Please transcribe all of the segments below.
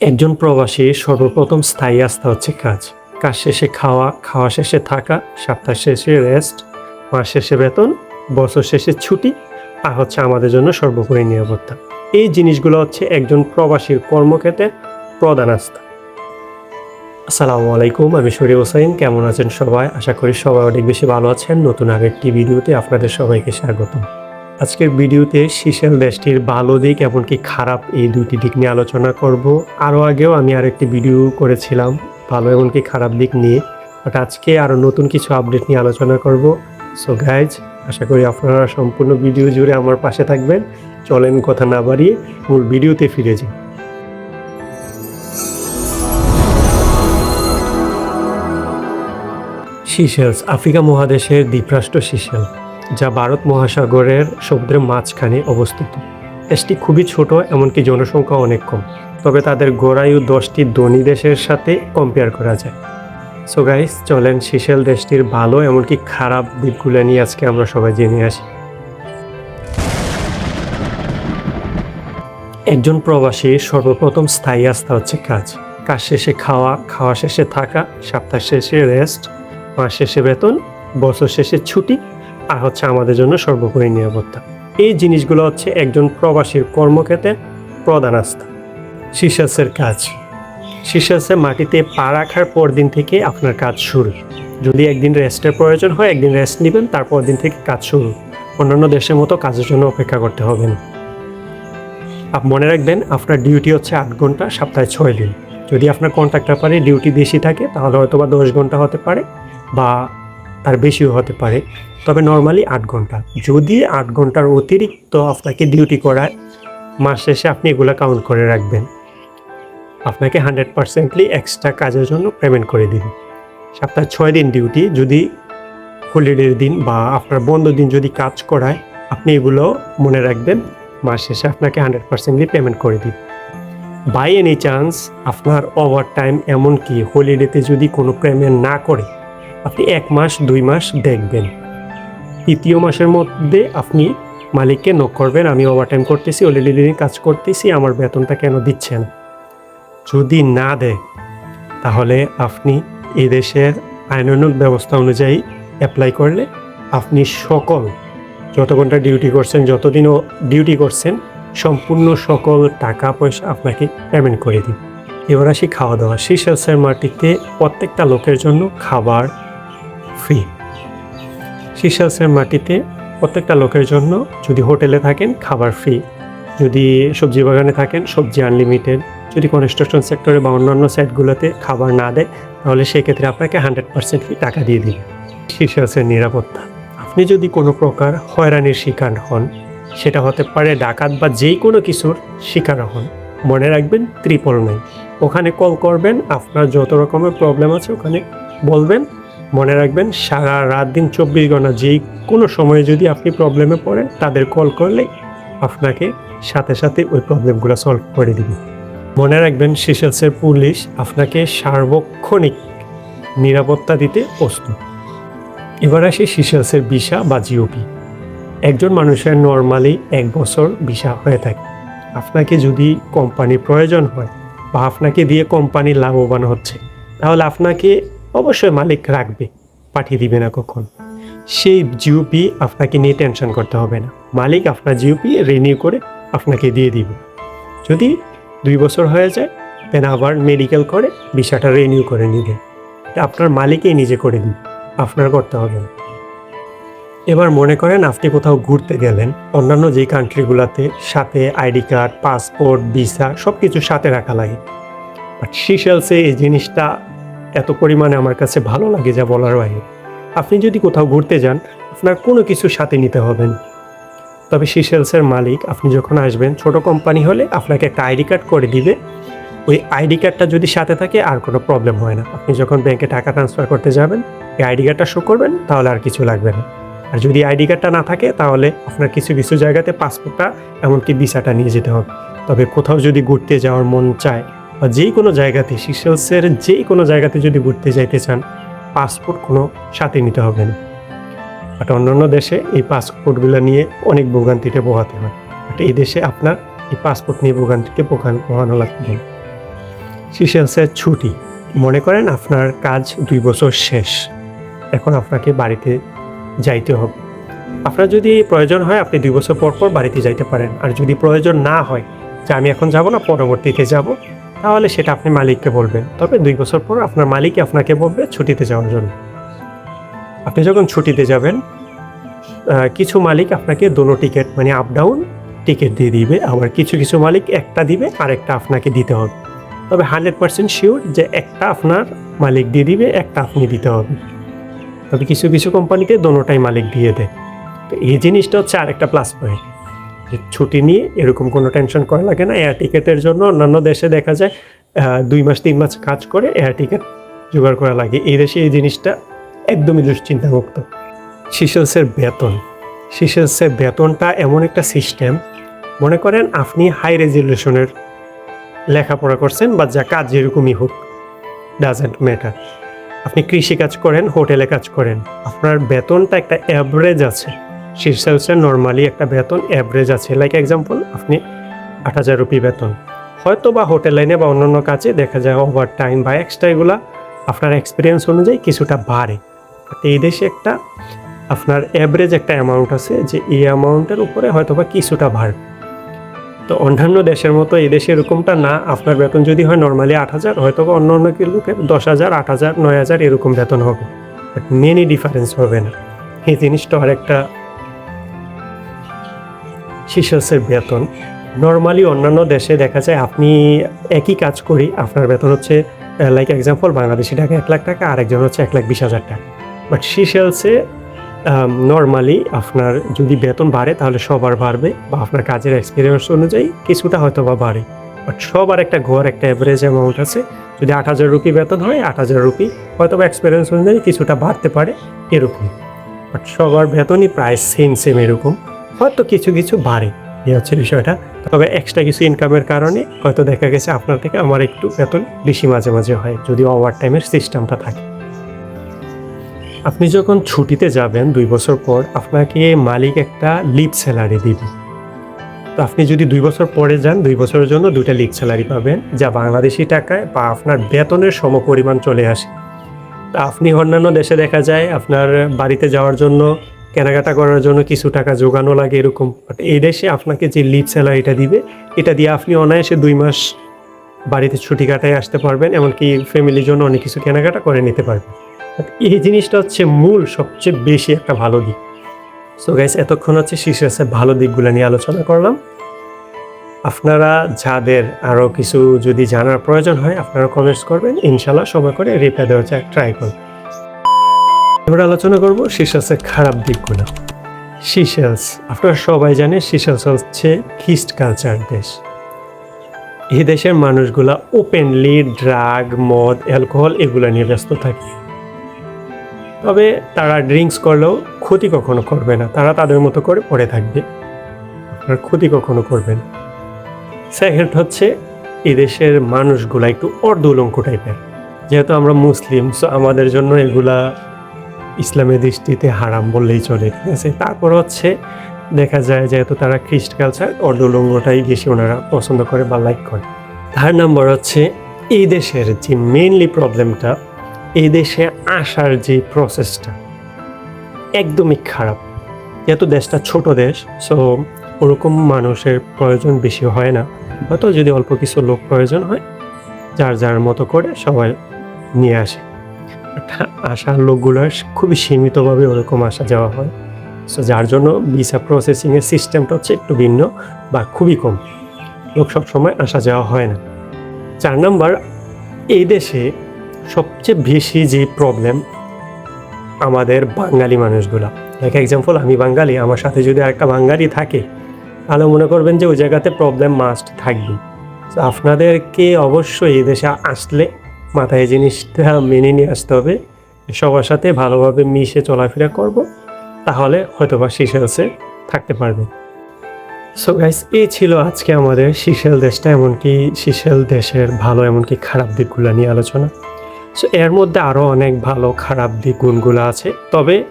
একজন প্রবাসী সর্বপ্রথম স্থায়ী আস্থা হচ্ছে কাজ। কাজ শেষে খাওয়া খাওয়া শেষে থাকা, সপ্তাহ শেষে রেস্ট, মাস শেষে বেতন, বছর শেষে ছুটি, আর হচ্ছে আমাদের জন্য সর্বোপরি নিরাপত্তা। এই জিনিসগুলো হচ্ছে একজন প্রবাসীর কর্মক্ষেত্রে প্রধান আস্থা। আসসালামু আলাইকুম, আমি শরী হোসাইন। কেমন আছেন সবাই? আশা করি সবাই অনেক বেশি ভালো আছেন। নতুন আরেকটি ভিডিওতে আপনাদের সবাইকে স্বাগতম। আজকের ভিডিওতে সিশেল দেশটির ভালো দিক এমনকি খারাপ এই দুটি দিক নিয়ে আলোচনা করব। আরও আগেও আমি আরেকটি ভিডিও করেছিলাম ভালো এমনকি খারাপ দিক নিয়ে। বাট আজকে আরও নতুন কিছু আপডেট নিয়ে আলোচনা করব। সো গাইজ আশা করি আপনারা সম্পূর্ণ ভিডিও জুড়ে আমার পাশে থাকবেন। চলেন কথা না বাড়িয়ে মূল ভিডিওতে ফিরে যাই। সিশেলস আফ্রিকা মহাদেশের দ্বীপরাষ্ট্র সিশেল যা ভারত মহাসাগরের সমুদ্রের মাঝখানে অবস্থিত। দেশটি খুবই ছোট, এমনকি জনসংখ্যা অনেক কম। তবে তাদের গোড়ায়ু দশটি ধনী দেশের সাথে কম্পেয়ার করা যায়। সো গাইস চলেন সিশেল দেশটির ভালো, এমনকি খারাপ দিকগুলো নিয়ে আজকে আমরা সবাই জেনে আসি। একজন প্রবাসী সর্বপ্রথম স্থায়ী আস্থা হচ্ছে কাজ। কাজ শেষে খাওয়া খাওয়া শেষে থাকা, সপ্তাহ শেষে রেস্ট মাস শেষে বেতন, বছর শেষে ছুটি আর হচ্ছে আমাদের জন্য সর্বোপরি নিরাপত্তা। এই জিনিসগুলো হচ্ছে একজন প্রবাসীর কর্মক্ষেত্রে প্রধান আস্থা। সিসাসের কাজ। সিসাসে মাটিতে পা রাখার পর দিন থেকে আপনার কাজ শুরু। যদি একদিন রেস্টের প্রয়োজন হয়, একদিন রেস্ট নেবেন, তারপর দিন থেকে কাজ শুরু। অন্যান্য দেশের মতো কাজের জন্য অপেক্ষা করতে হবে না। আপ, মনে রাখবেন, আপনার ডিউটি হচ্ছে আট ঘণ্টা, সপ্তাহে ছয় দিন। যদি আপনার কন্ট্রাক্টার পারে ডিউটি বেশি থাকে, তাহলে হয়তো বা দশ ঘণ্টা হতে পারে বা তার বেশিও হতে পারে। তবে নর্মালি আট ঘণ্টা। যদি আট ঘণ্টার অতিরিক্ত আপনাকে ডিউটি করায়, মাস শেষে আপনি এগুলো কাউন্ট করে রাখবেন। আপনাকে হান্ড্রেড পার্সেন্টলি এক্সট্রা কাজের জন্য পেমেন্ট করে দিবে। সপ্তাহে ছয় দিন ডিউটি যদি হলিডের দিন বা আপনার বন্ধ দিন যদি কাজ করায়, আপনি এগুলো মনে রাখবেন, মাস শেষে আপনাকে হান্ড্রেড পার্সেন্টলি পেমেন্ট করে দিবে। বাই এনি চান্স আপনার ওভার টাইম এমনকি হলিডেতে যদি কোনো পেমেন্ট না করে, আপনি এক মাস, দুই মাস দেখবেন। তৃতীয় মাসের মধ্যে আপনি মালিককে নক করবেন, আমি ওভারটাইম করতেছি অলরেডি দিন কাজ করতেছি, আমার বেতনটা কেন দিচ্ছেন? যদি না দেয়, তাহলে আপনি এদেশের দেশের আইনানুক ব্যবস্থা অনুযায়ী অ্যাপ্লাই করলে আপনি সকল যত ঘণ্টা ডিউটি করছেন, যতদিনও ডিউটি করছেন, সম্পূর্ণ সকল টাকা পয়সা আপনাকে পেমেন্ট করে দিন এবার আসি খাওয়া দাওয়া। সিসেলসের মাটিতে প্রত্যেকটা লোকের জন্য খাবার ফ্রি সিসেলসের মাটিতে প্রত্যেকটা লোকের জন্য যদি হোটেলে থাকেন খাবার ফ্রি যদি সবজি বাগানে থাকেন, সবজি আনলিমিটেড যদি কনস্ট্রাকশন সেক্টরে বা অন্যান্য সাইটগুলোতে খাবার না দেয়, তাহলে সেক্ষেত্রে আপনাকে হান্ড্রেড পার্সেন্ট ফি টাকা দিয়ে দিবে। সিসেলসের নিরাপত্তা। আপনি যদি কোনো প্রকার হয়রানির শিকার হন, সেটা হতে পারে ডাকাত বা যেই কোনো কিছুর শিকার হন। মনে রাখবেন ত্রিপল নাই ওখানে কল করবেন, আপনার যত রকমের প্রবলেম আছে ওখানে বলবেন। মনে রাখবেন, সারা রাত দিন চব্বিশ ঘণ্টা যেই কোনো সময়ে যদি আপনি প্রবলেমে পড়েন, তাদের কল করলে আপনাকে সাথে সাথে ওই প্রবলেমগুলো সলভ করে দিবে। মনে রাখবেন সিসেলসের পুলিশ আপনাকে সার্বক্ষণিক নিরাপত্তা দিতে প্রস্তুত। এবার আসি সিসেলসের ভিসা বা জিওপি একজন মানুষের নর্মালি এক বছর ভিসা হয়ে থাকে। আপনাকে যদি কোম্পানির প্রয়োজন হয় বা আপনাকে দিয়ে কোম্পানি লাভবান হচ্ছে, তাহলে আপনাকে অবশ্যই মালিক রাখবে, পাঠিয়ে দিবে না কখন। সেই জিওপি আপনাকে নিয়ে টেনশন করতে হবে না। মালিক আপনার জিওপি রিনিউ করে আপনাকে দিয়ে দিবে। যদি দুই বছর হয়ে যায় দেন আবার মেডিকেল করে ভিসাটা রিনিউ করে নিবে। আপনার মালিকেই নিজে করে দিন আপনার করতে হবে না। এবার মনে করেন আপনি কোথাও ঘুরতে গেলেন, অন্যান্য যে কান্ট্রিগুলোতে সাথে আইডি কার্ড পাসপোর্ট ভিসা সব কিছু সাথে রাখা লাগে। বাট সিশেলসে এই জিনিসটা এত পরিমাণে আমার কাছে ভালো লাগে যা বলার বাইরে। আপনি যদি কোথাও ঘুরতে যান, আপনার কোনো কিছু সাথে নিতে হবে না। তবে সিশেলসের মালিক, আপনি যখন আসবেন, ছোট কোম্পানি হলে আপনাকে একটা আইডি কার্ড করে দিবে। ওই আইডি কার্ডটা যদি সাথে থাকে, আর কোনো প্রবলেম হয় না। আপনি যখন ব্যাংকে টাকা ট্রান্সফার করতে যাবেন, এই আইডি কার্ডটা শো করবেন, তাহলে আর কিছু লাগবে না। আর যদি আইডি কার্ডটা না থাকে, তাহলে আপনার কিছু কিছু জায়গাতে পাসপোর্টটা, এমনকি ভিসাটা নিয়ে যেতে হবে। তবে কোথাও যদি ঘুরতে যাওয়ার মন চায় বা যেই কোনো জায়গাতে সিসেলসের যেই কোনো জায়গাতে যদি ঘুরতে যাইতে চান পাসপোর্ট কোনো সাথে নিতে হবে না। বাট অন্যান্য দেশে এই পাসপোর্টগুলো নিয়ে অনেক ভোগান্তিতে পোহাতে হয়। বাট এই দেশে আপনার এই পাসপোর্ট নিয়ে ভোগান্তিতে পোহানো লাগবে। না। সিশেলসের ছুটি। মনে করেন আপনার কাজ দুই বছর শেষ। এখন আপনাকে বাড়িতে যাইতে হবে। আপনার যদি প্রয়োজন হয়, আপনি দুই বছর পর পর বাড়িতে যাইতে পারেন। আর যদি প্রয়োজন না হয় যে আমি এখন যাব না, পরবর্তীতে যাব তাহলে সেটা আপনি মালিককে বলবেন। তবে দুই বছর পর আপনার মালিকই আপনাকে বলবে ছুটিতে যাওয়ার জন্য। আপনি যখন ছুটিতে যাবেন কিছু মালিক আপনাকে দোনো টিকিট মানে আপ ডাউন টিকিট দিয়ে দিবে। আবার কিছু কিছু মালিক একটা দিবে আর একটা আপনাকে দিতে হবে। তবে হান্ড্রেড পার্সেন্ট শিওর যে একটা আপনার মালিক দিয়ে দিবে, একটা আপনি দিতে হবে। তবে কিছু কিছু কোম্পানিতে দোনোটাই মালিক দিয়ে দেয়। তো এই জিনিসটা হচ্ছে আরেকটা প্লাস পয়েন্ট ছুটি নিয়ে এরকম কোনো টেনশন করা লাগে না। এয়ার টিকেটের জন্য অন্যান্য দেশে দেখা যায় দুই মাস, তিন মাস কাজ করে এয়ার টিকেট জোগাড় করা লাগে। এই দেশে এই জিনিসটা একদমই দুশ্চিন্তামুক্ত। সিসেলসের বেতন। সিসেলসের বেতনটা এমন একটা সিস্টেম মনে করেন আপনি হাই রেজুলেশনের লেখাপড়া করছেন বা যা কাজ যেরকমই হোক ডাজেন্ট ম্যাটার আপনি কৃষি কাজ করেন হোটেলে কাজ করেন, আপনার বেতনটা একটা অ্যাভারেজ আছে। সিসেলসের নর্মালি একটা বেতন অ্যাভারেজ আছে। লাইক এক্সাম্পল আপনি আট হাজার রুপি বেতন। হয়তো বা হোটেল লাইনে বা অন্যান্য কাজে দেখা যায় ওভার টাইম বা এক্সট্রা এগুলা আপনার এক্সপিরিয়েন্স অনুযায়ী কিছুটা বাড়ে। এই দেশে একটা আপনার অ্যাভারেজ একটা অ্যামাউন্ট আছে যে এই অ্যামাউন্টের উপরে হয়তো বা কিছুটা বাড়বে তো অন্যান্য দেশের মতো এই দেশে এরকমটা না। আপনার বেতন যদি হয় নর্মালি আট হাজার হয়তো বা অন্য অন্য লোকের দশ হাজার, আট হাজার, নয় হাজার এরকম বেতন হবে। বাট মেনি ডিফারেন্স হবে না। এই জিনিসটা আরেকটা শিশাসের বেতন। নর্মালি অন্যান্য দেশে দেখা যায় আপনি একই কাজ করি, আপনার বেতন হচ্ছে লাইক এক্সাম্পল বাংলাদেশি টাকা এক লাখ টাকা আর একজন হচ্ছে এক লাখ বিশ হাজার টাকা। বাট সিশেলসে নর্মালি আপনার যদি বেতন বাড়ে তাহলে সবার বাড়বে বা আপনার কাজের এক্সপিরিয়েন্স অনুযায়ী কিছুটা হয়তো বা বাড়ে। বাট সবার একটা ঘর, একটা অ্যাভারেজ অ্যামাউন্ট আছে। যদি আট হাজার রুপি বেতন হয়, আট হাজার রুপি হয়তো বা এক্সপিরিয়েন্স অনুযায়ী কিছুটা বাড়তে পারে এরকম বাট সবার বেতনই প্রায় সেম সেম এরকম। হয়তো কিছু কিছু বাড়ে, এই হচ্ছে বিষয়টা। তবে এক্সট্রা কিছু ইনকামের কারণে হয়তো দেখা গেছে আপনার থেকে আমার একটু বেতন বেশি মাঝে মাঝে হয় যদি ওভার টাইমের সিস্টেমটা থাকে। আপনি যখন ছুটিতে যাবেন দুই বছর পর, আপনাকে মালিক একটা লিভ স্যালারি দিবে। তো আপনি যদি দুই বছর পরে যান, দুই বছরের জন্য দুইটা লিভ স্যালারি পাবেন, যা বাংলাদেশি টাকায় বা আপনার বেতনের সমপরিমাণ চলে আসে। তা আপনি অন্যান্য দেশে দেখা যায়, আপনার বাড়িতে যাওয়ার জন্য কেনাকাটা করার জন্য কিছু টাকা জোগানো লাগে এরকম। বাট এই দেশে আপনাকে যে লিভ স্যালারিটা দিবে, এটা দিয়ে আপনি অনায়াসে দুই মাস বাড়িতে ছুটি কাটায় আসতে পারবেন, এমনকি ফ্যামিলির জন্য অনেক কিছু কেনাকাটা করে নিতে পারবেন। এই জিনিসটা হচ্ছে মূল, সবচেয়ে বেশি একটা ভালো দিক। সো গাইস এতক্ষণ হচ্ছে শিশু ভালো দিকগুলো নিয়ে আলোচনা করলাম। আপনারা যাদের আরও কিছু যদি জানার প্রয়োজন হয়, আপনারা কমেন্টস করবেন। ইনশাল্লাহ সময় করে রিপ্লাই দেওয়ার ট্রাই করব। এবার আলোচনা করব সিসেলসের খারাপ দিকগুলো। সিসেলস আপনারা সবাই জানে সিসেলস হচ্ছে খিস্ট কালচার দেশ। এই দেশের মানুষগুলা ওপেনলি ড্রাগ মদ অ্যালকোহল এগুলো নিয়ে ব্যস্ত থাকে। তবে তারা ড্রিঙ্কস করলেও ক্ষতি কখনো করবে না, তারা তাদের মতো করে পড়ে থাকবে। আপনার ক্ষতি কখনো করবে না। সেকেন্ড হচ্ছে এদেশের মানুষগুলা একটু অর্ধউলঙ্ক টাইপের যেহেতু আমরা মুসলিম সো আমাদের জন্য এগুলা ইসলামের দৃষ্টিতে হারাম বললেই চলে, ঠিক আছে? তারপর হচ্ছে দেখা যায় যেহেতু তারা খ্রিস্ট কালচার অর্ধউলঙ্গটাই বেশি ওনারা পছন্দ করে বা লাইক করে। থার্ড নাম্বার হচ্ছে, এই দেশের যে মেনলি প্রবলেমটা এই দেশে আসার যে প্রসেসটা একদমই খারাপ। যেহেতু দেশটা ছোট দেশ সো ওরকম মানুষের প্রয়োজন বেশি হয় না। হয়তো যদি অল্প কিছু লোক প্রয়োজন হয়, যার যার মতো করে সবাই নিয়ে আসে। আসার লোকগুলোর খুবই সীমিতভাবে ওরকম আসা যাওয়া হয়। সো যার জন্য ভিসা প্রসেসিংয়ের সিস্টেমটা হচ্ছে একটু ভিন্ন বা খুবই কম। লোক সবসময় আসা যাওয়া হয় না। চার নাম্বার, এই দেশে সবচেয়ে বেশি যে প্রবলেম আমাদের বাঙালি মানুষগুলা। লাইক এক্সাম্পল আমি বাঙালি, আমার সাথে যদি আরেকটা বাঙালি থাকে, তাহলে মনে করবেন যে ওই জায়গাতে প্রবলেম মাস্ট থাকবে আপনাদেরকে অবশ্যই এই দেশে আসলে মাথায় জিনিসটা মেনে নিয়ে আসতে হবে। সবার সাথে ভালোভাবে মিশে চলাফেরা করব, তাহলে হয়তো বা সিসেলসে থাকতে পারবে। সো গাইস এই ছিল আজকে আমাদের সিসেল দেশটা, এমনকি সিসেল দেশের ভালো, এমনকি খারাপ দিকগুলো নিয়ে আলোচনা। সো এর মধ্যে আরও অনেক ভালো, খারাপ দিক গুণগুলো আছে। তবে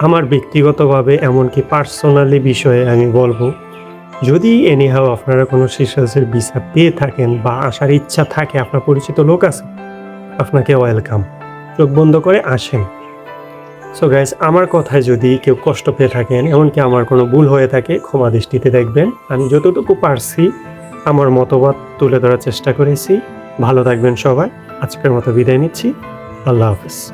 আমার ব্যক্তিগতভাবে এমনকি পার্সোনালি বিষয়ে আমি বলব, যদি এনিহাও আপনারা কোনো সিশালসের ভিসা পেয়ে থাকেন বা আসার ইচ্ছা থাকে, আপনার পরিচিত লোক আছে আপনাকে ওয়েলকাম চোখ বন্ধ করে আসেন। সো গাইজ আমার কথায় যদি কেউ কষ্ট পেয়ে থাকেন, এমনকি আমার কোনো ভুল হয়ে থাকে, ক্ষমা দৃষ্টিতে দেখবেন। আমি যতটুকু পারছি, আমার মতবাদ তুলে ধরার চেষ্টা করেছি। ভালো থাকবেন সবাই। আজকের মতো বিদায় নিচ্ছি। আল্লাহ হাফিজ।